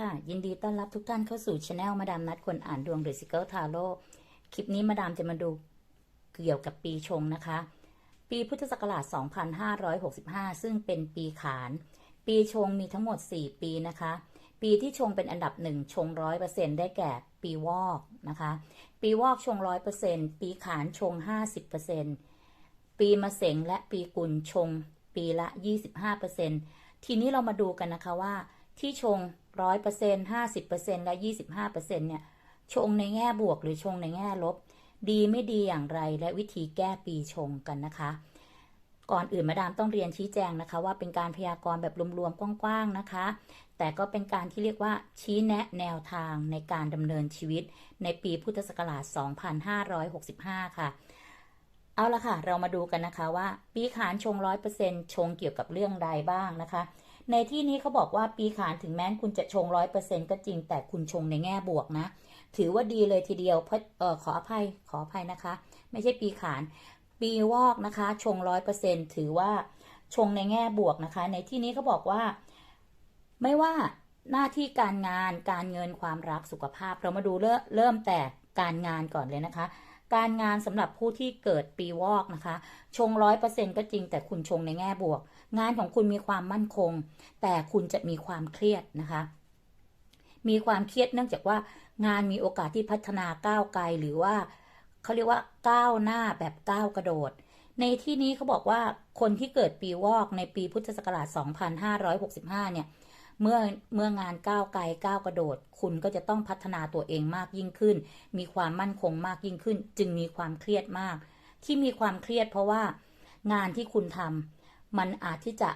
ค่ะ ยินดีต้อนรับทุกท่านเข้าสู่ช anel มาดามนัดคนอ่านดวงหรือซิเกิลทาโร่คลิปนี้มาดามจะมาดูเกี่ยวกับปีชงนะคะ ปีพุทธศักราช 2565 ซึ่งเป็นปีขาน ปีชงมีทั้งหมด 4 ปีนะคะ ปีที่ชงเป็นอันดับหนึ่งชง100%ได้แก่ปีวอกนะคะ ปีวอกชง100%ปีขานชง50%ปีมะเสงและปีกุลชงปีละ25%ทีนี้เรามาดูกันนะคะว่าที่ชง 100% 50%และ25%เนี่ยชงในแง่บวกหรือชงในแง่ลบ ดีไม่ดีอย่างไรและวิธีแก้ปีชงกันนะคะ ก่อนอื่นมาดามต้องเรียนชี้แจงนะคะ ว่าเป็นการพยากรณ์แบบรวมๆกว้างๆนะคะ แต่ก็เป็นการที่เรียกว่าชี้แนะแนวทางในการดำเนินชีวิต ในปีพุทธศักราช 2565 ค่ะ เอาละค่ะ เรามาดูกันนะคะว่า ปีขานชง 100%ชงเกี่ยวกับเรื่องใดบ้างนะคะ ในที่นี้เขาบอกว่าปีขานถึงแม้คุณจะชง100%ก็จริง แต่คุณชงในแง่บวกนะ ถือว่าดีเลยทีเดียวเพราะเออขออภัยขออภัยนะคะ ไม่ใช่ปีขาน ปีวอกนะคะ ชง100%ถือว่าชงในแง่บวกนะคะ ในที่นี้เขาบอกว่า ไม่ว่าหน้าที่การงานการเงินความรักสุขภาพ เรามาดูเริ่มเริ่มแต่การงานก่อนเลยนะคะ การงานสำหรับผู้ที่เกิดปีวอกนะคะ ชงร้อยเปอร์เซ็นก็จริงแต่คุณชงในแง่บวก งานของคุณมีความมั่นคง แต่คุณจะมีความเครียดนะคะ มีความเครียดเนื่องจากว่างานมีโอกาสที่พัฒนาก้าวไกลหรือว่าเขาเรียกว่าก้าวหน้าแบบก้าวกระโดด ในที่นี้เขาบอกว่าคนที่เกิดปีวอกในปีพุทธศักราช 2565 เนี่ย เมื่อเมื่องานก้าวไกลก้าวกระโดด คุณก็จะต้องพัฒนาตัวเองมากยิ่งขึ้น มีความมั่นคงมากยิ่งขึ้น จึงมีความเครียดมาก ที่มีความเครียดเพราะว่า งานที่คุณทำมันอาจที่จะ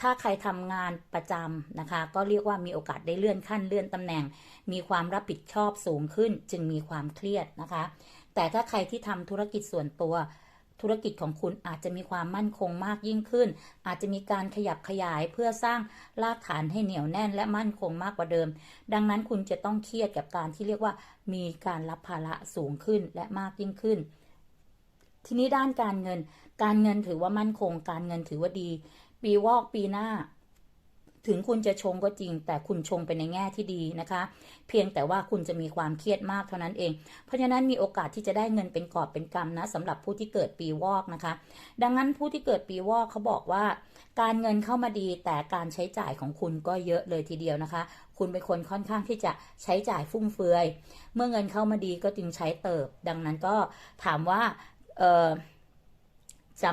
ถ้าใครทำงานประจำนะคะ ก็เรียกว่ามีโอกาสได้เลื่อนขั้นเลื่อนตำแหน่ง มีความรับผิดชอบสูงขึ้น จึงมีความเครียดนะคะ แต่ถ้าใครที่ทำธุรกิจส่วนตัว ธุรกิจของคุณอาจจะมีความมั่นคงมากยิ่งขึ้น อาจจะมีการขยับขยายเพื่อสร้างรากฐานให้เหนียวแน่นและมั่นคงมากกว่าเดิม ดังนั้นคุณจะต้องเครียดกับการที่เรียกว่า มีการรับภาระสูงขึ้นและมากยิ่งขึ้น ทีนี้ด้านการเงิน การเงินถือว่ามั่นคง การเงินถือว่าดี ปีวอกปีหน้า ถึงคุณจะชงก็จริง แต่คุณชงไปในแง่ที่ดีนะคะ เพียงแต่ว่าคุณจะมีความเครียดมากเท่านั้นเอง เพราะฉะนั้นมีโอกาสที่จะได้เงินเป็นกอบเป็นกำนะสำหรับผู้ที่เกิดปีวอกนะคะ ดังนั้นผู้ที่เกิดปีวอกเขาบอกว่า การเงินเข้ามาดีแต่การใช้จ่ายของคุณก็เยอะเลยทีเดียวนะคะ คุณเป็นคนค่อนข้างที่จะใช้จ่ายฟุ่มเฟือย เมื่อเงินเข้ามาดีก็จึงใช้เติบ ดังนั้นก็ถามว่าเออจะ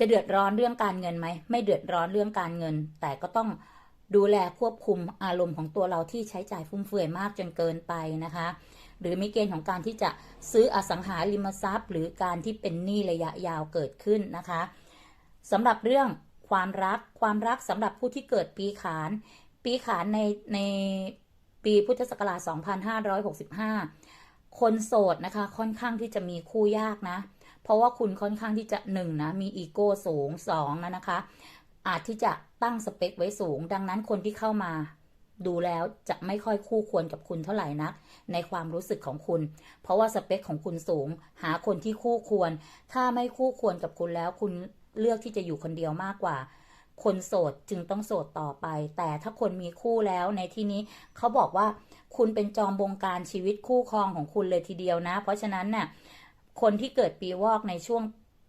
จะเดือดร้อนเรื่องการเงินไหม ไม่เดือดร้อนเรื่องการเงิน แต่ก็ต้องดูแลควบคุมอารมณ์ของตัวเราที่ใช้จ่ายฟุ่มเฟือยมากจนเกินไปนะคะ หรือมีเกณฑ์ของการที่จะซื้ออสังหาริมทรัพย์ หรือการที่เป็นหนี้ระยะยาวเกิดขึ้นนะคะสำหรับเรื่องความรักความรักสำหรับผู้ที่เกิดปีขาน ปีขานในในปีพุทธศักราช 2565 คนโสดนะคะ ค่อนข้างที่จะมีคู่ยากนะ ราะว่าคุณค่อนข้างที่จะหนึ่งนะมีอีโก้สูงสองนะนะคะ อาจที่จะตั้งสเปคไว้สูง ดังนั้นคนที่เข้ามาดูแล้วจะไม่ค่อยคู่ควรกับคุณเท่าไหร่นัก ในความรู้สึกของคุณ เพราะว่าสเปคของคุณสูง หาคนที่คู่ควร ถ้าไม่คู่ควรกับคุณแล้ว คุณเลือกที่จะอยู่คนเดียวมากกว่า คนโสดจึงต้องโสดต่อไป แต่ถ้าคนมีคู่แล้วในที่นี้เขาบอกว่า คุณเป็นจอมบงการชีวิตคู่ครองของคุณเลยทีเดียวนะ เพราะฉะนั้นน่ะ คนที่เกิดปีวอกในช่วง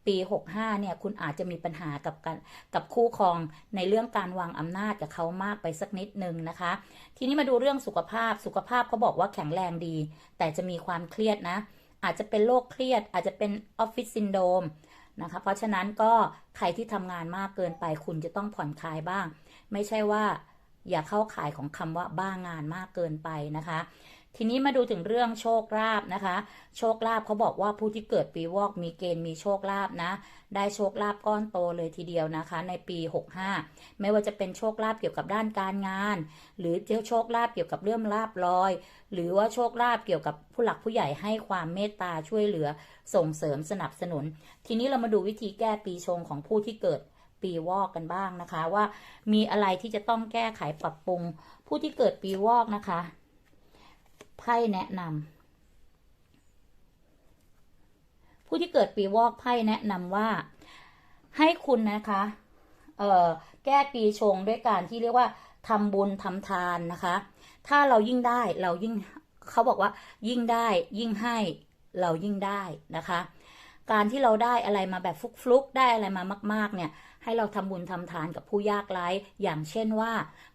ปี65เนี่ย คุณอาจจะมีปัญหากับกันกับคู่ครองในเรื่องการวางอำนาจกับเขามากไปสักนิดนึงนะคะ ทีนี้มาดูเรื่องสุขภาพ สุขภาพเขาบอกว่าแข็งแรงดี แต่จะมีความเครียดนะ อาจจะเป็นโรคเครียด อาจจะเป็นออฟฟิศซินโดมนะคะ เพราะฉะนั้นก็ใครที่ทำงานมากเกินไปคุณจะต้องผ่อนคลายบ้าง ไม่ใช่ว่าอย่าเข้าข่ายของคำว่าบ้างานมากเกินไปนะคะ ทีนี้มาดูถึงเรื่องโชคลาภนะคะ โชคลาภเขาบอกว่าผู้ที่เกิดปีวอกมีเกณฑ์มีโชคลาภนะ ได้โชคลาภก้อนโตเลยทีเดียวนะคะ ในปี 65 ไม่ว่าจะเป็นโชคลาภเกี่ยวกับด้านการงาน หรือโชคลาภเกี่ยวกับเรื่องลาบลอย หรือว่าโชคลาภเกี่ยวกับผู้หลักผู้ใหญ่ให้ความเมตตาช่วยเหลือส่งเสริมสนับสนุน ทีนี้เรามาดูวิธีแก้ปีชงของผู้ที่เกิดปีวอกกันบ้างนะคะ ว่ามีอะไรที่จะต้องแก้ไขปรับปรุง ผู้ที่เกิดปีวอกนะคะ ไพ่แนะนำผู้ที่เกิดปีวอกไพ่แนะนำว่า ให้คุณนะคะเอ่อแก้ปีชงด้วยการที่เรียกว่าทำบุญทำทานนะคะ ถ้าเรายิ่งได้เรายิ่งเขาบอกว่า ยิ่งได้ยิ่งให้เรายิ่งได้นะคะ การที่เราได้อะไรมาแบบฟลุกๆได้อะไรมามาก ๆ เนี่ย ให้เราทำบุญทำทานกับผู้ยากไร้อย่างเช่นว่า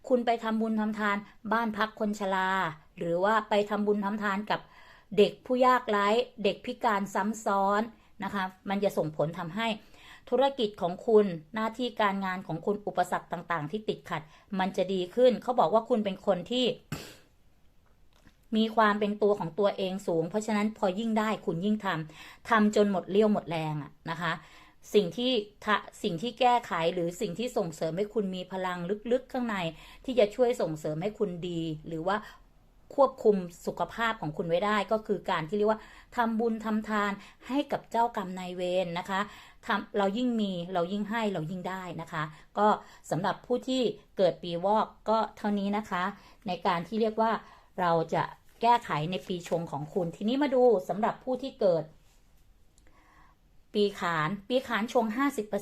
คุณไปทำบุญทำทานบ้านพักคนชราหรือว่าไปทำบุญทำทานกับเด็กผู้ยากไร้เด็กพิการซ้ำซ้อนนะคะ มันจะส่งผลทำให้ธุรกิจของคุณหน้าที่การงานของคุณอุปสรรคต่าง ๆ ที่ติดขัด มันจะดีขึ้นเขาบอกว่าคุณเป็นคนที่ มีความเป็นตัวของตัวเองสูง เพราะฉะนั้นพอยิ่งได้คุณยิ่งทำทำจนหมดเรี่ยวหมดแรงอะนะคะ สิ่งที่สิ่งที่แก้ไขหรือสิ่งที่ส่งเสริมให้คุณมีพลังลึกๆข้างใน ที่จะช่วยส่งเสริมให้คุณดี หรือว่าควบคุมสุขภาพของคุณไว้ได้ก็คือการที่เรียกว่าทำบุญทำทานให้กับเจ้ากรรมนายเวรนะคะทำเรายิ่งมีเรายิ่งให้เรายิ่งได้นะคะ ก็สำหรับผู้ที่เกิดปีวอกก็เท่านี้นะคะ ในการที่เรียกว่าเราจะแก้ไขในปีชงของคุณ ทีนี้มาดูสำหรับผู้ที่เกิด ปีขาน ปีขานชง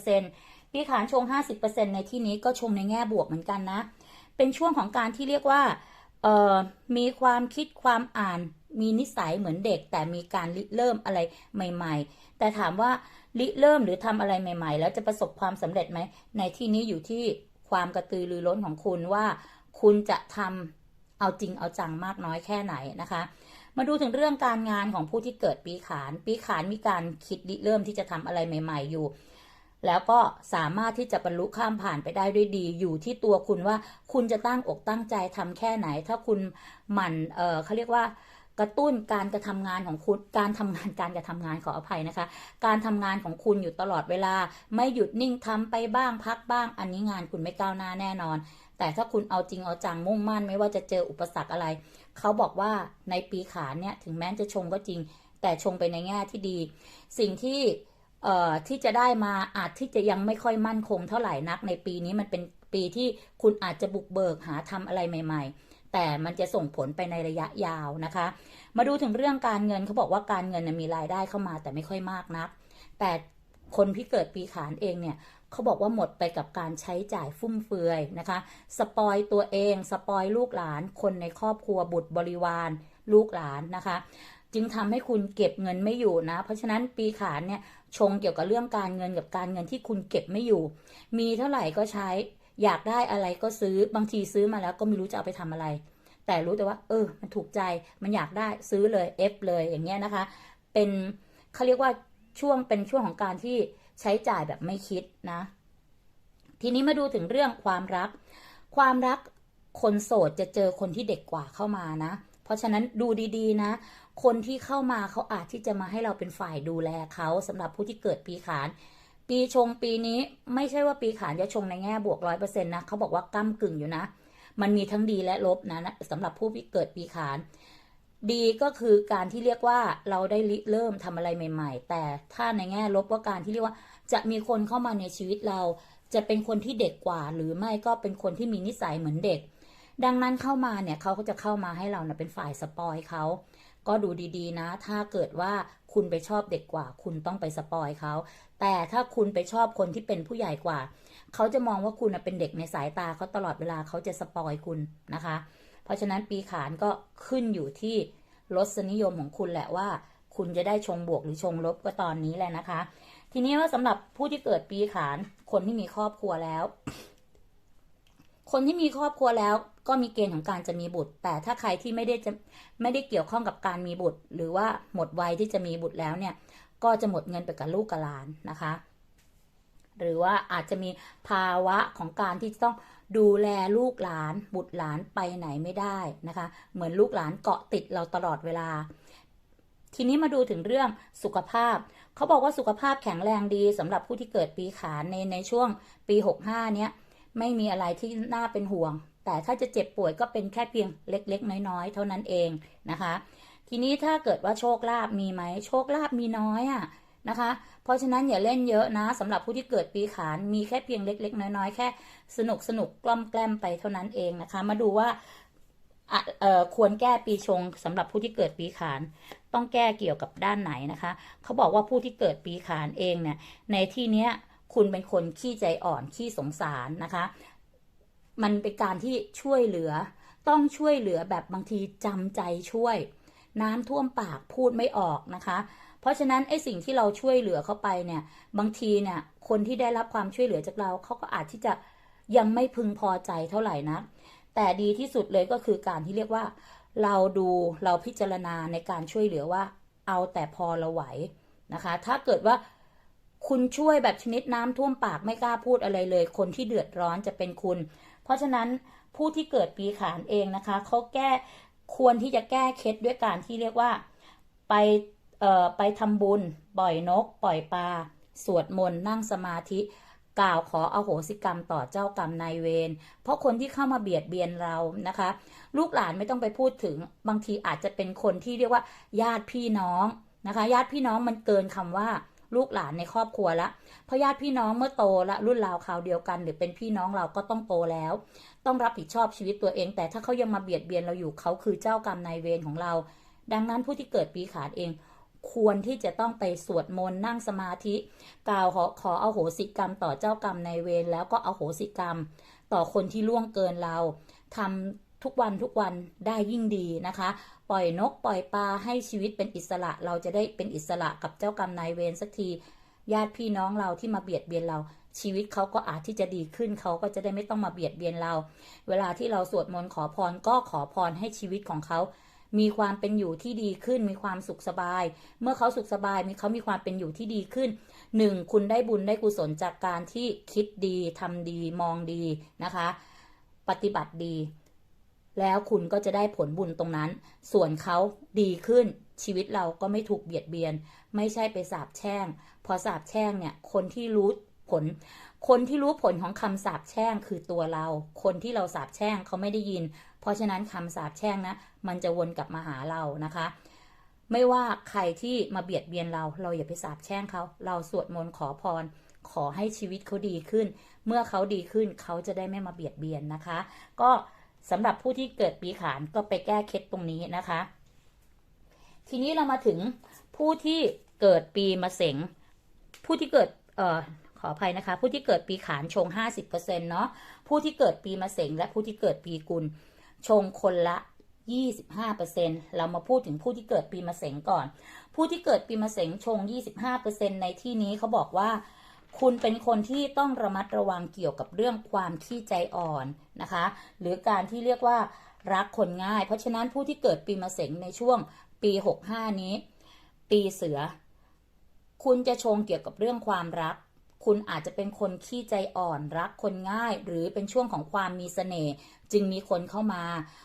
50%ปีขานชง 50%ในที่นี้ก็ชงในแง่บวกเหมือนกันนะ เป็นช่วงของการที่เรียกว่ามีความคิดความอ่านมีนิสัยเหมือนเด็ก แต่มีการริเริ่มอะไรใหม่ ๆ แต่ถามว่าริเริ่มหรือทำอะไรใหม่ ๆ แล้วจะประสบความสำเร็จไหม ในที่นี้อยู่ที่ความกระตือรือร้นของคุณว่า คุณจะทำเอาจริงเอาจังมากน้อยแค่ไหนนะคะ มาดูถึงเรื่องการงานของผู้ที่เกิดปีขาน ปีขานมีการคิดเริ่มที่จะทำอะไรใหม่ ๆ อยู่ แล้วก็สามารถที่จะบรรลุข้ามผ่านไปได้ด้วยดี อยู่ที่ตัวคุณว่าคุณจะตั้งอกตั้งใจทำแค่ไหน ถ้าคุณหมั่นเออเขาเรียกว่ากระตุ้นการกระทำงานของคุณการทำงานการกระทำงานขออภัยนะคะ การทำงานของคุณอยู่ตลอดเวลา ไม่หยุดนิ่งทำไปบ้างพักบ้าง อันนี้งานคุณไม่ก้าวหน้าแน่นอน แต่ถ้าคุณเอาจริงเอาจังมุ่งมั่น ไม่ว่าจะเจออุปสรรคอะไร เขาบอกว่าในปีขานเนี่ยถึงแม้จะชงก็จริง แต่ชงไปในแง่ที่ดี สิ่งที่เอ่อที่จะได้มาอาจที่จะยังไม่ค่อยมั่นคงเท่าไหร่นักในปีนี้มันเป็นปีที่คุณอาจจะบุกเบิกหาทำอะไรใหม่ ๆ แต่มันจะส่งผลไปในระยะยาวนะคะ มาดูถึงเรื่องการเงินเขาบอกว่าการเงินมีรายได้เข้ามาแต่ไม่ค่อยมากนัก แต่คนที่เกิดปีขานเองเนี่ย เขาบอกว่าหมดไปกับการใช้จ่ายฟุ่มเฟือยนะคะ สปอยตัวเอง สปอยลูกหลาน คนในครอบครัวบุตรบริวาร ลูกหลานนะคะ จึงทำให้คุณเก็บเงินไม่อยู่นะ เพราะฉะนั้นปีขานเนี่ยชงเกี่ยวกับเรื่องการเงินกับการเงินที่คุณเก็บไม่อยู่ มีเท่าไหร่ก็ใช้ อยากได้อะไรก็ซื้อบางทีซื้อมาแล้วก็ไม่รู้จะเอาไปทำอะไร แต่รู้แต่ว่า เออ มันถูกใจมันอยากได้ซื้อเลยเอฟเลยอย่างเงี้ยนะคะ เป็นเขาเรียกว่าช่วงเป็นช่วงของการที่ ใช้จ่ายแบบไม่คิดนะ ทีนี้มาดูถึงเรื่องความรัก ความรักคนโสดจะเจอคนที่เด็กกว่าเข้ามานะ เพราะฉะนั้นดูดีๆนะ คนที่เข้ามาเขาอาจที่จะมาให้เราเป็นฝ่ายดูแลเขาสำหรับผู้ที่เกิดปีขาน ปีชงปีนี้ไม่ใช่ว่าปีขานจะชงในแง่บวกร้อยเปอร์เซ็นต์นะเขาบอกว่าก้ากึ่งอยู่นะ มันมีทั้งดีและลบนะนะสำหรับผู้ที่เกิดปีขาน ดีก็คือการที่เรียกว่าเราได้ริเริ่มทำอะไรใหม่ ๆ แต่ถ้าในแง่ลบก็การที่เรียกว่า จะมีคนเข้ามาในชีวิตเรา จะเป็นคนที่เด็กกว่า หรือไม่ก็เป็นคนที่มีนิสัยเหมือนเด็ก ดังนั้นเข้ามาเนี่ยเขาก็จะเข้ามาให้เรานะเป็นฝ่ายสปอยเขาก็ดูดีๆนะ ถ้าเกิดว่าคุณไปชอบเด็กกว่า คุณต้องไปสปอยเขา แต่ถ้าคุณไปชอบคนที่เป็นผู้ใหญ่กว่า เขาจะมองว่าคุณเป็นเด็กในสายตาเขาตลอดเวลาเขาจะสปอยคุณนะคะ เพราะฉะนั้นปีขานก็ขึ้นอยู่ที่รสนิยมของคุณแหละว่า คุณจะได้ชงบวกหรือชงลบก็ตอนนี้แหละนะคะ ทีนี้ว่าสำหรับผู้ที่เกิดปีขานคนที่มีครอบครัวแล้ว คนที่มีครอบครัวแล้ว ก็มีเกณฑ์ของการจะมีบุตร แต่ถ้าใครที่ไม่ได้จะไม่ได้เกี่ยวข้องกับการมีบุตร หรือว่าหมดวัยที่จะมีบุตรแล้วเนี่ย ก็จะหมดเงินไปกับลูกกับหลานนะคะ หรือว่าอาจจะมีภาวะของการที่ต้อง ดูแลลูกหลานบุตรหลานไปไหนไม่ได้นะคะ เหมือนลูกหลานเกาะติดเราตลอดเวลา ทีนี้มาดูถึงเรื่องสุขภาพ เขาบอกว่าสุขภาพแข็งแรงดีสำหรับผู้ที่เกิดปีขานในในช่วงปี 65 เนี้ยไม่มีอะไรที่น่าเป็นห่วง แต่ถ้าจะเจ็บป่วยก็เป็นแค่เพียงเล็กๆ น้อยๆ เท่านั้นเองนะคะ ทีนี้ถ้าเกิดว่าโชคลาภมีไหมโชคลาภมีน้อยอะ นะคะ เพราะฉะนั้นอย่าเล่นเยอะนะสำหรับผู้ที่เกิดปีขานมีแค่เพียงเล็ก ๆ น้อยๆ แค่สนุกสนุกกล้อมแกล้มไปเท่านั้นเองนะคะ มาดูว่าควรแก้ปีชงสำหรับผู้ที่เกิดปีขานต้องแก้เกี่ยวกับด้านไหนนะคะ เขาบอกว่าผู้ที่เกิดปีขานเองเนี่ยในที่เนี้ยคุณเป็นคนขี้ใจอ่อนขี้สงสารนะคะ มันเป็นการที่ช่วยเหลือ ต้องช่วยเหลือแบบบางทีจำใจช่วย น้ำท่วมปากพูดไม่ออกนะคะ เพราะฉะนั้นไอ้สิ่งที่เราช่วยเหลือเขาไปเนี่ย บางทีเนี่ย คนที่ได้รับความช่วยเหลือจากเราเขาก็อาจที่จะยังไม่พึงพอใจเท่าไหร่นะแต่ดีที่สุดเลยก็คือการที่เรียกว่า เราดูเราพิจารณาในการช่วยเหลือว่า เอาแต่พอเราไหวนะคะ ถ้าเกิดว่าคุณช่วยแบบชนิดน้ำท่วมปากไม่กล้าพูดอะไรเลย คนที่เดือดร้อนจะเป็นคุณ เพราะฉะนั้นผู้ที่เกิดปีขานเองนะคะเขาแก้ควรที่จะแก้เคล็ดด้วยการที่เรียกว่า ไป ไปทำบุญ ปล่อยนก ปล่อยปลา สวดมนต์ นั่งสมาธิ กล่าวขออโหสิกรรมต่อเจ้ากรรมนายเวร เพราะคนที่เข้ามาเบียดเบียนเรานะคะ ลูกหลานไม่ต้องไปพูดถึง บางทีอาจจะเป็นคนที่เรียกว่า ญาติพี่น้องนะคะ ญาติพี่น้องมันเกินคำว่าลูกหลานในครอบครัวละเพราะญาติพี่น้องเมื่อโตละรุ่นราวคราวเดียวกัน หรือเป็นพี่น้องเราก็ต้องโตแล้ว ต้องรับผิดชอบชีวิตตัวเอง แต่ถ้าเขายังมาเบียดเบียนเราอยู่เขาคือเจ้ากรรมนายเวรของเรา ดังนั้นผู้ที่เกิดปีขานเอง ควรที่จะต้องไปสวดมนต์นั่งสมาธิ กล่าวขอขออโหสิกรรมต่อเจ้ากรรมในเวรแล้วก็อโหสิกรรม ต่อคนที่ล่วงเกินเราทำทุกวันทุกวันได้ยิ่งดีนะคะ ปล่อยนกปล่อยปลาให้ชีวิตเป็นอิสระ เราจะได้เป็นอิสระกับเจ้ากรรมนายเวรสักทีญาติพี่น้องเราที่มาเบียดเบียนเรา ชีวิตเขาก็อาจที่จะดีขึ้นเขาก็จะได้ไม่ต้องมาเบียดเบียนเรา เวลาที่เราสวดมนต์ขอพรก็ขอพรให้ชีวิตของเขา มีความเป็นอยู่ที่ดีขึ้น มีความสุขสบาย เมื่อเขาสุขสบายมีเขามีความเป็นอยู่ที่ดีขึ้นหนึ่งคุณได้บุญได้กุศลจากการที่คิดดีทำดีมองดีนะคะ ปฏิบัติดี แล้วคุณก็จะได้ผลบุญตรงนั้น ส่วนเขาดีขึ้นชีวิตเราก็ไม่ถูกเบียดเบียน ไม่ใช่ไปสาบแช่ง พอสาบแช่งเนี่ยคนที่รู้ผล คนที่รู้ผลของคำสาบแช่งคือตัวเรา คนที่เราสาบแช่งเขาไม่ได้ยิน เพราะฉะนั้นคำสาบแช่งนะมันจะวนกลับมาหาเรานะคะ ไม่ว่าใครที่มาเบียดเบียนเรา เราอย่าไปสาบแช่งเขา เราสวดมนต์ขอพร ขอให้ชีวิตเขาดีขึ้น เมื่อเขาดีขึ้นเขาจะได้ไม่มาเบียดเบียนนะคะ ก็สำหรับผู้ที่เกิดปีขานก็ไปแก้เคล็ดตรงนี้นะคะ ทีนี้เรามาถึงผู้ที่เกิดปีมะเสงผู้ที่เกิดเอ่อขออภัยนะคะ ผู้ที่เกิดปีขานชง 50%เนาะผู้ที่เกิดปีมะเสงและผู้ที่เกิดปีกุล ชงคนละ 25%เรามาพูดถึงผู้ที่เกิดปีมะเสงก่อน ผู้ที่เกิดปีมะเสงชง 25%ในที่นี้เขาบอกว่า คุณเป็นคนที่ต้องระมัดระวังเกี่ยวกับเรื่องความขี้ใจอ่อนนะคะ หรือการที่เรียกว่ารักคนง่าย เพราะฉะนั้นผู้ที่เกิดปีมะเสงในช่วงปี 65 นี้ ปีเสือ คุณจะชงเกี่ยวกับเรื่องความรัก คุณอาจจะเป็นคนขี้ใจอ่อนรักคนง่าย หรือเป็นช่วงของความมีเสน่ห์จึงมีคนเข้ามา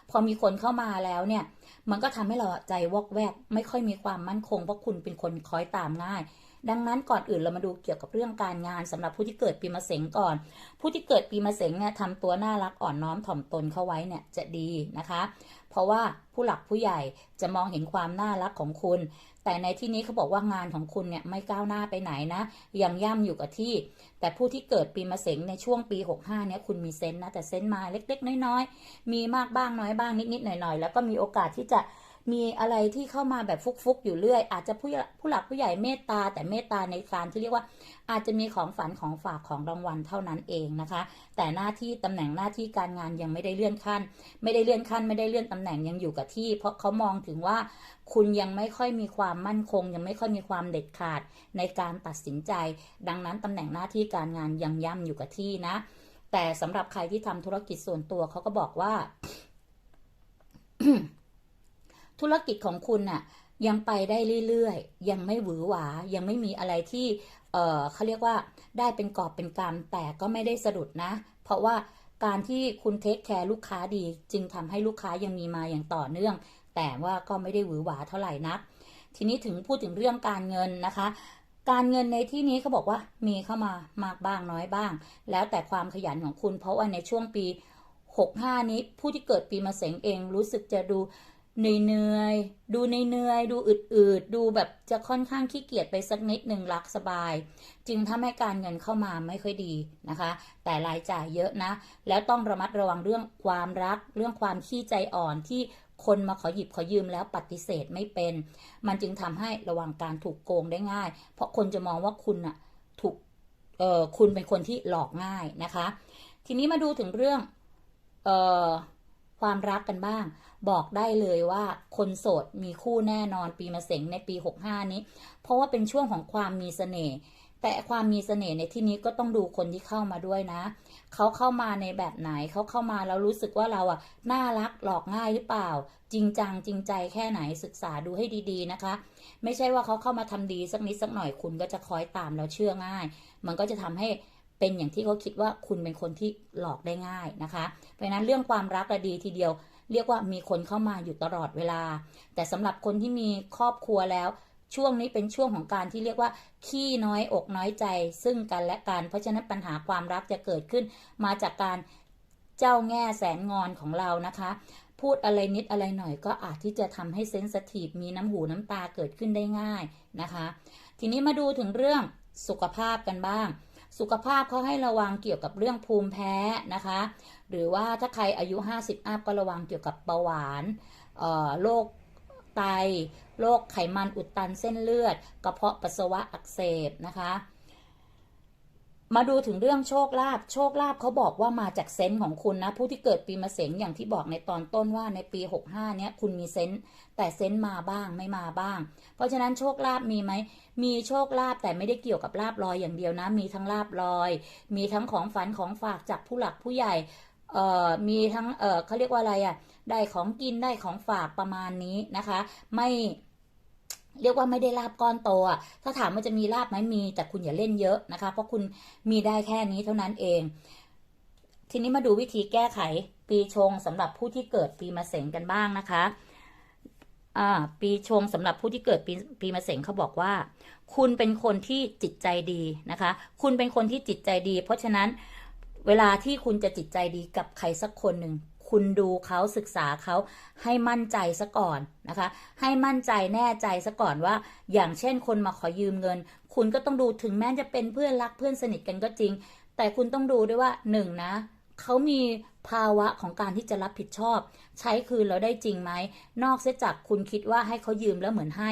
พอมีคนเข้ามาแล้วเนี่ย มันก็ทำให้เราใจวอกแวก ไม่ค่อยมีความมั่นคงเพราะคุณเป็นคนคอยตามง่าย ดังนั้นก่อนอื่นเรามาดูเกี่ยวกับเรื่องการงานสำหรับผู้ที่เกิดปีมะเสงก่อน ผู้ที่เกิดปีมะเสงเนี่ยทำตัวน่ารักอ่อนน้อมถ่อมตนเข้าไว้เนี่ยจะดีนะคะ เพราะว่าผู้หลักผู้ใหญ่จะมองเห็นความน่ารักของคุณ แต่ในที่นี้เขาบอกว่างานของคุณเนี่ยไม่ก้าวหน้าไปไหนนะ ยังย่ำอยู่กับที่ แต่ผู้ที่เกิดปีมะเสงในช่วงปี 65เนี่ยคุณมีเซนนะแต่เซนมาเล็กๆ น้อยๆ มีมากบ้างน้อยบ้างนิดๆหน่อยๆ แล้วก็มีโอกาสที่จะ มีอะไรที่เข้ามาแบบฟุกๆอยู่เรื่อย อาจจะผู้ผู้หลักผู้ใหญ่เมตตา แต่เมตตาในการที่เรียกว่า อาจจะมีของฝันของฝากของรางวัลเท่านั้นเองนะคะ แต่หน้าที่ตำแหน่งหน้าที่การงานยังไม่ได้เลื่อนขั้น ไม่ได้เลื่อนขั้น ไม่ได้เลื่อนตำแหน่งยังอยู่กับที่ เพราะเขามองถึงว่าคุณยังไม่ค่อยมีความมั่นคง ยังไม่ค่อยมีความเด็ดขาดในการตัดสินใจ ดังนั้นตำแหน่งหน้าที่การงานยังย่ำอยู่กับที่นะ แต่สำหรับใครที่ทำธุรกิจส่วนตัวเขาก็บอกว่า ธุรกิจของคุณน่ะยังไปได้เรื่อยๆ ยังไม่หวือหวา ยังไม่มีอะไรที่เออเขาเรียกว่าได้เป็นกอบเป็นกำแต่ก็ไม่ได้สะดุดนะ เพราะว่าการที่คุณเทคแคร์ลูกค้าดี จึงทำให้ลูกค้ายังมีมาอย่างต่อเนื่อง แต่ว่าก็ไม่ได้หวือหวาเท่าไหร่นัก ทีนี้ถึงพูดถึงเรื่องการเงินนะคะ การเงินในที่นี้เขาบอกว่ามีเข้ามามากบ้างน้อยบ้าง แล้วแต่ความขยันของคุณเพราะว่าในช่วงปี 65 นี้ผู้ที่เกิดปีมะเสงเองรู้สึกจะดู เหนื่อยๆดูเหนื่อยๆดูอืดๆดูแบบจะค่อนข้างขี้เกียจไปสักนิดหนึ่งรักสบาย จึงทำให้การเงินเข้ามาไม่ค่อยดีนะคะ แต่รายจ่ายเยอะนะ แล้วต้องระมัดระวังเรื่องความรัก เรื่องความขี้ใจอ่อนที่คนมาขอหยิบขอยืมแล้วปฏิเสธไม่เป็น มันจึงทำให้ระวังการถูกโกงได้ง่าย เพราะคนจะมองว่าคุณน่ะถูกเออคุณเป็นคนที่หลอกง่ายนะคะ ทีนี้มาดูถึงเรื่องเออความรักกันบ้าง บอกได้เลยว่าคนโสดมีคู่แน่นอนปีมะเสงในปี 65 นี้ เพราะว่าเป็นช่วงของความมีเสน่ห์แต่ความมีเสน่ห์ในที่นี้ก็ต้องดูคนที่เข้ามาด้วยนะ เขาเข้ามาในแบบไหน เขาเข้ามาแล้วรู้สึกว่าเราอะ น่ารักหลอกง่ายหรือเปล่า จริงจังจริงใจแค่ไหนศึกษาดูให้ดีๆนะคะ ไม่ใช่ว่าเขาเข้ามาทำดีสักนิดสักหน่อยคุณก็จะคอยตามแล้วเชื่อง่าย มันก็จะทำให้เป็นอย่างที่เขาคิดว่าคุณเป็นคนที่หลอกได้ง่ายนะคะ เพราะฉะนั้นเรื่องความรักอะดีทีเดียว เรียกว่ามีคนเข้ามาอยู่ตลอดเวลา แต่สำหรับคนที่มีครอบครัวแล้ว ช่วงนี้เป็นช่วงของการที่เรียกว่า ขี้น้อยอกน้อยใจ ซึ่งกันและกัน เพราะฉะนั้นปัญหาความรักจะเกิดขึ้น มาจากการเจ้าแง่แสนงอนของเรานะคะ พูดอะไรนิดอะไรหน่อยก็อาจที่จะทำให้เซนสทีฟมีน้ำหูน้ำตาเกิดขึ้นได้ง่ายนะคะ ทีนี้มาดูถึงเรื่องสุขภาพกันบ้าง สุขภาพเขาให้ระวังเกี่ยวกับเรื่องภูมิแพ้นะคะ หรือว่าถ้าใครอายุ 50อัพก็ระวังเกี่ยวกับเบาหวานโรคไตโรคไขมันอุดตันเส้นเลือด กระเพาะปัสสาวะอักเสบนะคะ มาดูถึงเรื่องโชคลาภโชคลาภเขาบอกว่ามาจากเซนส์ของคุณนะ ผู้ที่เกิดปีมะเสงอย่างที่บอกในตอนต้นว่าในปี 65เนี้ยคุณมีเซนส์แต่เซนส์มาบ้างไม่มาบ้าง เพราะฉะนั้นโชคลาภมีไหมมีโชคลาภแต่ไม่ได้เกี่ยวกับลาบลอยอย่างเดียวนะ มีทั้งลาบลอย มีทั้งของฝันของฝากจากผู้หลักผู้ใหญ่ เอ่อมีทั้งเอ่อเขาเรียกว่าอะไรอะ่ะได้ของกินได้ของฝากประมาณนี้นะคะ ไม่เรียกว่าไม่ได้ลาบก้อนโตอะถ้าถามว่าจะมีลาบไหมมี แต่คุณอย่าเล่นเยอะนะคะ เพราะคุณมีได้แค่นี้เท่านั้นเอง ทีนี้มาดูวิธีแก้ไขปีชงสำหรับผู้ที่เกิดปีมะเสงกันบ้างนะคะอ่าปีชงสำหรับผู้ที่เกิดปีปีมะเสงเขาบอกว่า คุณเป็นคนที่จิตใจดีนะคะ คุณเป็นคนที่จิตใจดี เพราะฉะนั้น เวลาที่คุณจะจิตใจดีกับใครสักคนหนึ่ง คุณดูเขาศึกษาเขาให้มั่นใจซะก่อนนะคะ ให้มั่นใจแน่ใจซะก่อนว่า อย่างเช่นคนมาขอยืมเงิน คุณก็ต้องดูถึงแม้จะเป็นเพื่อนรักเพื่อนสนิทกันก็จริง แต่คุณต้องดูด้วยว่าหนึ่งนะเขามีภาวะของการที่จะรับผิดชอบ ใช้คืนแล้วได้จริงไหม นอกเสียจากคุณคิดว่าให้เขายืมแล้วเหมือนให้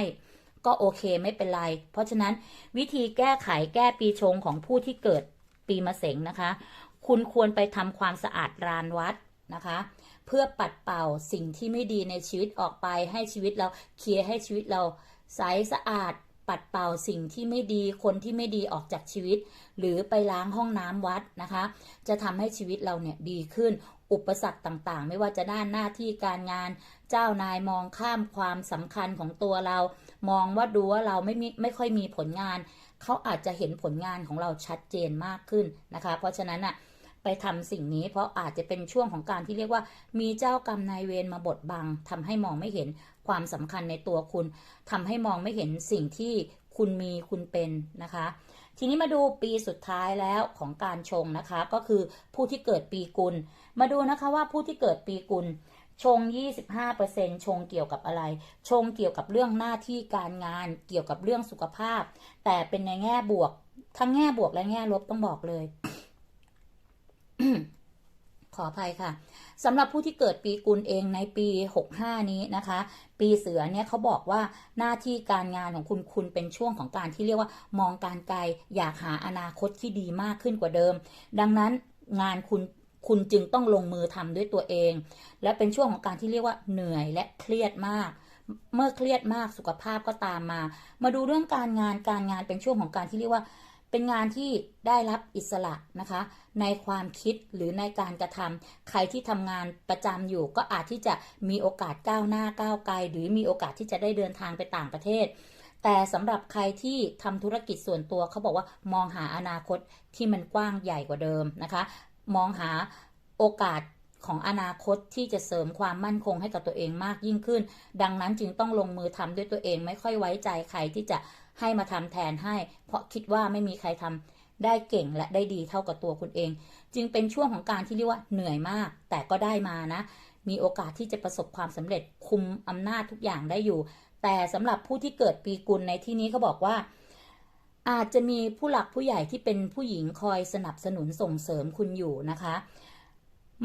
ก็โอเคไม่เป็นไร เพราะฉะนั้นวิธีแก้ไขแก้ปีชงของผู้ที่เกิดปีมะเสงนะคะ คุณควรไปทำความสะอาดลานวัดนะคะ เพื่อปัดเป่าสิ่งที่ไม่ดีในชีวิตออกไปให้ชีวิตเราเคลียร์ให้ชีวิตเราใสสะอาดปัดเป่าสิ่งที่ไม่ดีคนที่ไม่ดีออกจากชีวิต หรือไปล้างห้องน้ำวัดนะคะ จะทำให้ชีวิตเราเนี่ยดีขึ้น อุปสรรคต่างๆ ไม่ว่าจะด้านหน้าที่การงาน เจ้านายมองข้ามความสำคัญของตัวเรา มองว่าดูว่าเราไม่มีไม่ค่อยมีผลงาน เขาอาจจะเห็นผลงานของเราชัดเจนมากขึ้นนะคะ เพราะฉะนั้นอะ ไปทำสิ่งนี้ เพราะอาจจะเป็นช่วงของการที่เรียกว่า มีเจ้ากรรมนายเวรมาบดบังทำให้มองไม่เห็นความสำคัญในตัวคุณทำให้มองไม่เห็นสิ่งที่คุณมีคุณเป็นนะคะ ทีนี้มาดูปีสุดท้ายแล้วของการชงนะคะ ก็คือผู้ที่เกิดปีกุล มาดูนะคะว่าผู้ที่เกิดปีกุลชง 25%ชงเกี่ยวกับอะไร ชงเกี่ยวกับเรื่องหน้าที่การงาน เกี่ยวกับเรื่องสุขภาพ แต่เป็นในแง่บวก ทั้งแง่บวกและแง่ลบต้องบอกเลย ขออภัยค่ะสำหรับผู้ที่เกิดปีกุลเองในปี 65 นี้นะคะ ปีเสือเนี่ยเขาบอกว่าหน้าที่การงานของคุณคุณเป็นช่วงของการที่เรียกว่ามองการไกลอยากหาอนาคตที่ดีมากขึ้นกว่าเดิม ดังนั้นงานคุณคุณจึงต้องลงมือทำด้วยตัวเอง และเป็นช่วงของการที่เรียกว่าเหนื่อยและเครียดมาก เมื่อเครียดมากสุขภาพก็ตามมา มาดูเรื่องการงานการงานเป็นช่วงของการที่เรียกว่า เป็นงานที่ได้รับอิสระนะคะ ในความคิดหรือในการกระทำใครที่ทำงานประจำอยู่ ก็อาจที่จะมีโอกาสก้าวหน้าก้าวไกล หรือมีโอกาสที่จะได้เดินทางไปต่างประเทศ แต่สำหรับใครที่ทำธุรกิจส่วนตัวเขาบอกว่ามองหาอนาคตที่มันกว้างใหญ่กว่าเดิมนะคะ มองหาโอกาสของอนาคตที่จะเสริมความมั่นคงให้กับตัวเองมากยิ่งขึ้น ดังนั้นจึงต้องลงมือทำด้วยตัวเองไม่ค่อยไว้ใจใครที่จะ ให้มาทำแทนให้ เพราะคิดว่าไม่มีใครทำได้เก่งและได้ดีเท่ากับตัวคุณเอง จึงเป็นช่วงของการที่เรียกว่าเหนื่อยมาก แต่ก็ได้มานะ มีโอกาสที่จะประสบความสำเร็จคุมอำนาจทุกอย่างได้อยู่ แต่สำหรับผู้ที่เกิดปีกุลในที่นี้เขาบอกว่า อาจจะมีผู้หลักผู้ใหญ่ที่เป็นผู้หญิงคอยสนับสนุนส่งเสริมคุณอยู่นะคะ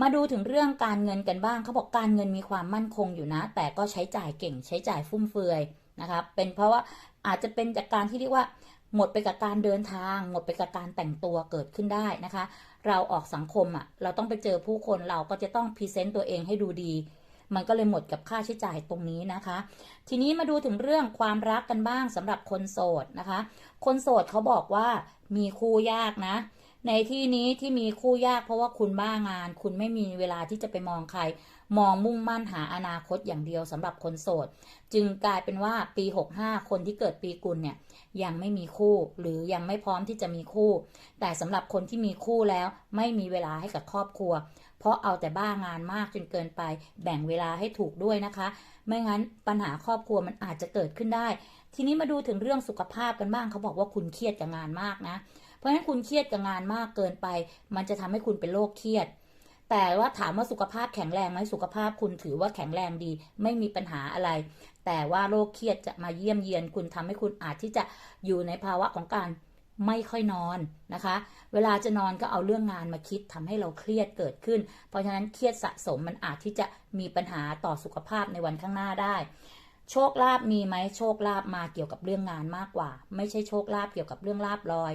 มาดูถึงเรื่องการเงินกันบ้างเขาบอกการเงินมีความมั่นคงอยู่นะ แต่ก็ใช้จ่ายเก่งใช้จ่ายฟุ่มเฟือย นะคะเป็นเพราะว่าอาจจะเป็นจากการที่เรียกว่า หมดไปกับการเดินทาง หมดไปกับการแต่งตัวเกิดขึ้นได้นะคะ เราออกสังคมอะเราต้องไปเจอผู้คนเราก็จะต้องพรีเซนต์ตัวเองให้ดูดี มันก็เลยหมดกับค่าใช้จ่ายตรงนี้นะคะ ทีนี้มาดูถึงเรื่องความรักกันบ้างสำหรับคนโสดนะคะ คนโสดเขาบอกว่ามีคู่ยากนะในที่นี้ที่มีคู่ยากเพราะว่าคุณบ้างาน คุณไม่มีเวลาที่จะไปมองใคร มองมุ่งมั่นหาอนาคตอย่างเดียวสำหรับคนโสด จึงกลายเป็นว่าปี 65 คนที่เกิดปีกุลเนี่ยยังไม่มีคู่ หรือยังไม่พร้อมที่จะมีคู่ แต่สำหรับคนที่มีคู่แล้วไม่มีเวลาให้กับครอบครัว เพราะเอาแต่บ้างานมากจนเกินไป แบ่งเวลาให้ถูกด้วยนะคะ ไม่งั้นปัญหาครอบครัวมันอาจจะเกิดขึ้นได้ ทีนี้มาดูถึงเรื่องสุขภาพกันบ้างเขาบอกว่าคุณเครียดกับงานมากนะ เพราะฉะนั้นคุณเครียดกับงานมากเกินไป มันจะทำให้คุณเป็นโรคเครียด แต่ว่าถามว่าสุขภาพแข็งแรงไหมสุขภาพคุณถือว่าแข็งแรงดี ไม่มีปัญหาอะไร แต่ว่าโรคเครียดจะมาเยี่ยมเยียนคุณทำให้คุณอาจที่จะอยู่ในภาวะของการไม่ค่อยนอนนะคะ เวลาจะนอนก็เอาเรื่องงานมาคิดทำให้เราเครียดเกิดขึ้น เพราะฉะนั้นเครียดสะสมมันอาจที่จะมีปัญหาต่อสุขภาพในวันข้างหน้าได้ โชคลาภมีไหมโชคลาภมาเกี่ยวกับเรื่องงานมากกว่า ไม่ใช่โชคลาภเกี่ยวกับเรื่องลาบลอย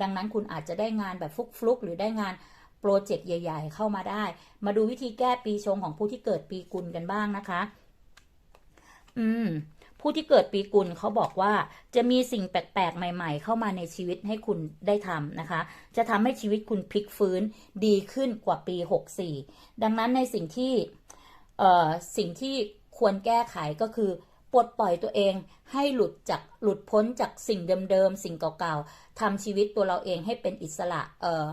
ดังนั้นคุณอาจจะได้งานแบบฟลุกๆหรือได้งาน โปรเจกต์ใหญ่ ๆ เข้ามาได้ มาดูวิธีแก้ปีชงของผู้ที่เกิดปีกุลกันบ้างนะคะ อืม ผู้ที่เกิดปีกุลเขาบอกว่า จะมีสิ่งแปลกๆ ใหม่ ๆ เข้ามาในชีวิตให้คุณได้ทำนะคะ จะทำให้ชีวิตคุณพลิกฟื้นดีขึ้นกว่าปี 64 ดังนั้นในสิ่งที่ เอ่อ สิ่งที่ควรแก้ไขก็คือปลดปล่อยตัวเองให้หลุดจากหลุดพ้นจากสิ่งเดิมๆ สิ่งเก่าๆทำชีวิตตัวเราเองให้เป็นอิสระ เอ่อ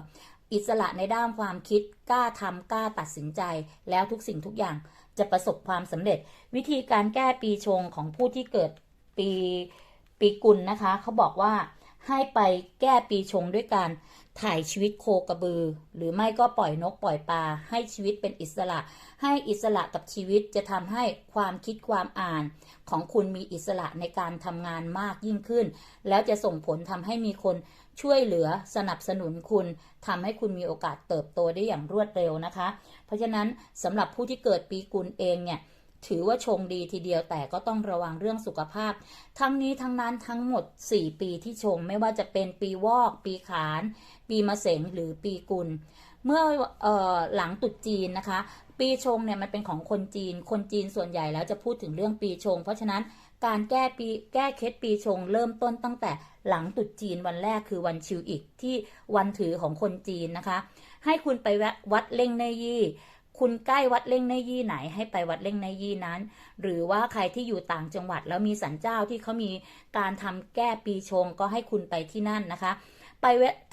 อิสระในด้านความคิด กล้าทำกล้าตัดสินใจ แล้วทุกสิ่งทุกอย่างจะประสบความสำเร็จ วิธีการแก้ปีชงของผู้ที่เกิดปีปีกุลนะคะ เขาบอกว่าให้ไปแก้ปีชงด้วยการถ่ายชีวิตโคกระบือ หรือไม่ก็ปล่อยนกปล่อยปลาให้ชีวิตเป็นอิสระ ให้อิสระกับชีวิตจะทำให้ความคิดความอ่าน ของคุณมีอิสระในการทำงานมากยิ่งขึ้น แล้วจะส่งผลทำให้มีคน ช่วยเหลือสนับสนุนคุณทำให้คุณมีโอกาสเติบโตได้อย่างรวดเร็วนะคะ เพราะฉะนั้นสำหรับผู้ที่เกิดปีกุลเองเนี่ยถือว่าชงดีทีเดียวแต่ก็ต้องระวังเรื่องสุขภาพ ทั้งนี้ทั้งนั้นทั้งหมด 4 ปีที่ชงไม่ว่าจะเป็นปีวอก ปีขาน ปีมะเสงหรือปีกุล เมื่อออหลังตรุษจีนนะคะ ปีชงเนี่ยมันเป็นของคนจีน คนจีนส่วนใหญ่แล้วจะพูดถึงเรื่องปีชง เพราะฉะนั้น การแก้ปีแก้เคล็ดปีชงเริ่มต้นตั้งแต่หลังตรุษจีนวันแรกคือวันชิวอีกที่วันถือของคนจีนนะคะ ให้คุณไปวัดเล่งในยี่ คุณใกล้วัดเล่งในยี่ไหนให้ไปวัดเล่งในยี่นั้น หรือว่าใครที่อยู่ต่างจังหวัดแล้วมีสันเจ้าที่เขามีการทำแก้ปีชงก็ให้คุณไปที่นั่นนะคะ ไป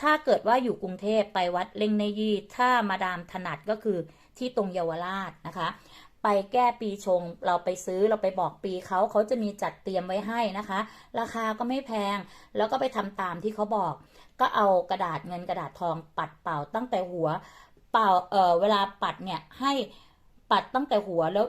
ถ้าเกิดว่าอยู่กรุงเทพไปวัดเล่งในยี่ ถ้ามาดามถนัดก็คือที่ตรงเยาวราชนะคะ ไปแก้ปีชง เราไปซื้อเราไปบอกปีเขาเขาจะมีจัดเตรียมไว้ให้นะคะ ราคาก็ไม่แพง แล้วก็ไปทำตามที่เขาบอก ก็เอากระดาษเงินกระดาษทองปัดเป่าตั้งแต่หัว เป่าเออเวลาปัดเนี่ยให้ปัดตั้งแต่หัวแล้ว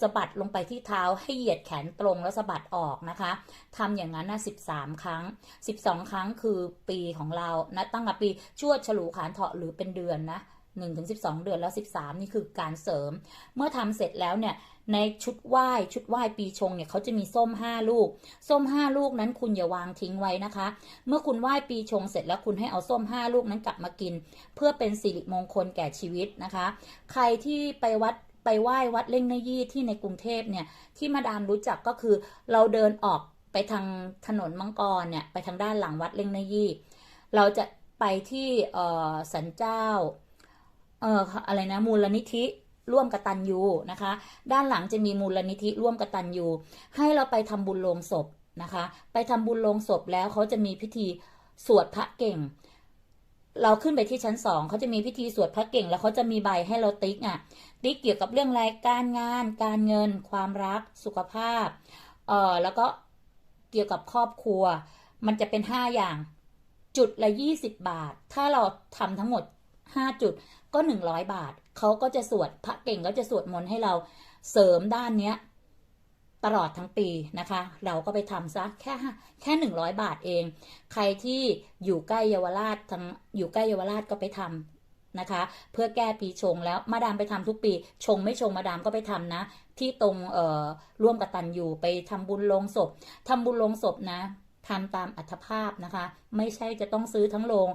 สะบัดลงไปที่เท้าให้เหยียดแขนตรงแล้วสะบัดออกนะคะทำอย่างนั้นนะ13ครั้ง12ครั้งคือปีของเรานะตั้งแต่ปีชวดฉลูขานเถาะหรือเป็นเดือนนะ 1ถึง12 เดือนแล้ว 13 นี่คือการเสริม เมื่อทำเสร็จแล้วเนี่ยในชุดไหว้ชุดไหว้ปีชงเนี่ยเขาจะมีส้ม 5 ลูก ส้ม 5 ลูกนั้นคุณอย่าวางทิ้งไว้นะคะ เมื่อคุณไหว้ปีชงเสร็จแล้วคุณให้เอาส้ม 5 ลูกนั้นกลับมากิน เพื่อเป็นสิริมงคลแก่ชีวิตนะคะ ใครที่ไปวัดไปไหว้วัดเล่งนยี่ที่ในกรุงเทพเนี่ยที่มาดามรู้จักก็คือเราเดินออกไปทางถนนมังกรเนี่ยไปทางด้านหลังวัดเล่งนยี่ เราจะไปที่สันเจ้า เอ่ออะไรนะมูลนิธิร่วมกตัญญูนะคะ ด้านหลังจะมีมูลนิธิร่วมกตัญญูให้เราไปทำบุญโลงศพนะคะ ไปทำบุญโลงศพแล้วเขาจะมีพิธีสวดพระเก่ง เราขึ้นไปที่ชั้นสองเขาจะมีพิธีสวดพระเก่ง แล้วเขาจะมีใบให้เราติ๊กอะ ติ๊กเกี่ยวกับเรื่องรายการงาน การเงิน ความรัก สุขภาพ เอ่อแล้วก็เกี่ยวกับครอบครัว มันจะเป็นห้าอย่าง จุดละยี่สิบบาท ถ้าเราทำทั้งหมดห้าจุด ก็หนึ่งร้อยบาท เขาก็จะสวดพระเก่งก็จะสวดมนต์ให้เราเสริมด้านเนี้ยตลอดทั้งปีนะคะ เราก็ไปทำซะแค่แค่หนึ่งร้อยบาทเอง ใครที่อยู่ใกล้เยาวราชทางอยู่ใกล้เยาวราชก็ไปทำนะคะ เพื่อแก้ปีชงแล้วมาดามไปทำทุกปี ชงไม่ชงมาดามก็ไปทำนะ ที่ตรงเอ่อร่วมกับตันอยู่ไปทำบุญลงศพทำบุญลงศพนะทำตามอัตภาพนะคะ ไม่ใช่จะต้องซื้อทั้งโรง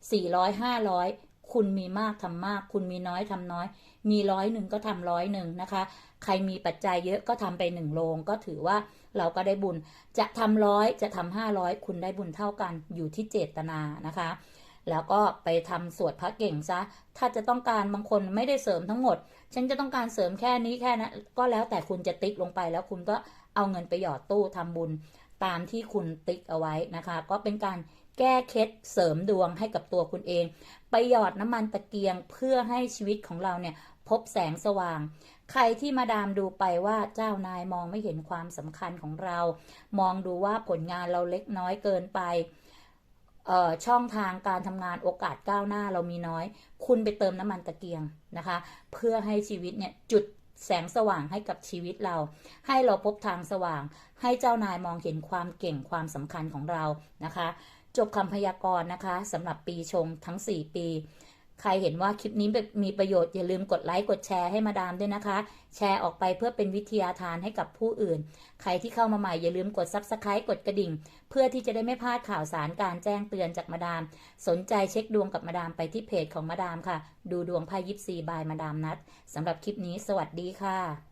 400 500 คุณมีมากทำมาก คุณมีน้อยทำน้อย มีร้อยหนึ่งก็ทำร้อยหนึ่งนะคะ ใครมีปัจจัยเยอะก็ทำไปหนึ่งโรงก็ถือว่าเราก็ได้บุญ จะทำร้อยจะทำห้าร้อยคุณได้บุญเท่ากันอยู่ที่เจตนานะคะ แล้วก็ไปทำสวดพระเก่งซะ ถ้าจะต้องการบางคนไม่ได้เสริมทั้งหมด ฉันจะต้องการเสริมแค่นี้แค่นั้นก็แล้วแต่คุณจะติ๊กลงไปแล้วคุณก็เอาเงินไปหยอดตู้ทำบุญตามที่คุณติ๊กเอาไว้นะคะ ก็เป็นการแก้เคล็ดเสริมดวงให้กับตัวคุณเอง ไปหยอดน้ำมันตะเกียงเพื่อให้ชีวิตของเราเนี่ยพบแสงสว่าง ใครที่มาดามดูไปว่าเจ้านายมองไม่เห็นความสำคัญของเรา มองดูว่าผลงานเราเล็กน้อยเกินไปเอ่อช่องทางการทำงานโอกาสก้าวหน้าเรามีน้อย คุณไปเติมน้ำมันตะเกียงนะคะ เพื่อให้ชีวิตเนี่ยจุดแสงสว่างให้กับชีวิตเรา ให้เราพบทางสว่าง ให้เจ้านายมองเห็นความเก่งความสำคัญของเรานะคะ จบคำพยากรณ์นะคะสำหรับปีชงทั้ง 4 ปี ใครเห็นว่าคลิปนี้มีประโยชน์อย่าลืมกดไลค์กดแชร์ให้มาดามด้วยนะคะ แชร์ออกไปเพื่อเป็นวิทยาทานให้กับผู้อื่น ใครที่เข้ามาใหม่อย่าลืมกด Subscribe กดกระดิ่ง เพื่อที่จะได้ไม่พลาดข่าวสารการแจ้งเตือนจากมาดาม สนใจเช็คดวงกับมาดามไปที่เพจของมาดามค่ะ ดูดวงไพ่ยิปซีบายมาดามนัดสำหรับคลิปนี้ สวัสดีค่ะ